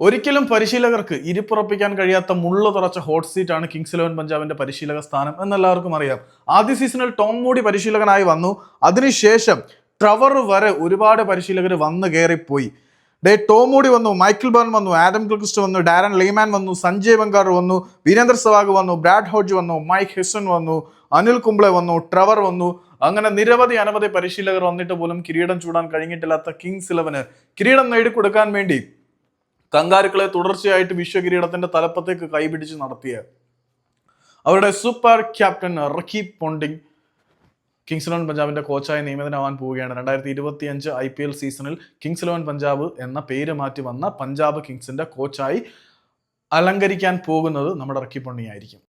ഒരിക്കലും പരിശീലകർക്ക് ഇരിപ്പുറപ്പിക്കാൻ കഴിയാത്ത മുള്ള തുറച്ച ഹോട്ട് സീറ്റ് ആണ് കിങ്സ് ഇലവൻ പഞ്ചാബിന്റെ പരിശീലക സ്ഥാനം എന്നെല്ലാവർക്കും അറിയാം. ആദ്യ സീസണിൽ ടോം മൂടി പരിശീലകനായി വന്നു. അതിനുശേഷം ട്രവർ വരെ ഒരുപാട് പരിശീലകർ വന്ന് കയറിപ്പോയി ഡേ ടോം മൂടി വന്നു മൈക്കിൾ ബേൺ വന്നു ആഡം ക്രിക്രിസ്റ്റ് വന്നു ഡാരൻ ലീമാൻ വന്നു സഞ്ജയ് ബംഗാർ വന്നു വീരേന്ദ്ര സവാഗ് വന്നു ബ്രാഡ് ഹോഡ്ജ് വന്നു മൈക്ക് ഹെസൺ വന്നു അനിൽ കുംബ്ലെ വന്നു ട്രവർ വന്നു. അങ്ങനെ നിരവധി അനവധി പരിശീലകർ വന്നിട്ട് പോലും കിരീടം ചൂടാൻ കഴിഞ്ഞിട്ടില്ലാത്ത കിങ്സ് ഇലവന് കിരീടം നേടിക്കൊടുക്കാൻ വേണ്ടി കങ്കാരുക്കളെ തുടർച്ചയായിട്ട് വിശ്വകിരീടത്തിന്റെ തലപ്പത്തേക്ക് കൈപിടിച്ച് നടത്തിയ അവരുടെ super captain Ricky Ponting Kings eleven പഞ്ചാബിന്റെ കോച്ചായി നിയമിതനാവാൻ പോവുകയാണ്. രണ്ടായിരത്തി ഇരുപത്തി അഞ്ച് ഐ പി എൽ സീസണിൽ കിങ്സ് ഇലവൻ പഞ്ചാബ് എന്ന പേര് മാറ്റി വന്ന പഞ്ചാബ് കിങ്സിന്റെ കോച്ചായി അലങ്കരിക്കാൻ പോകുന്നത് നമ്മുടെ റക്കി പൊണ്ണി ആയിരിക്കും.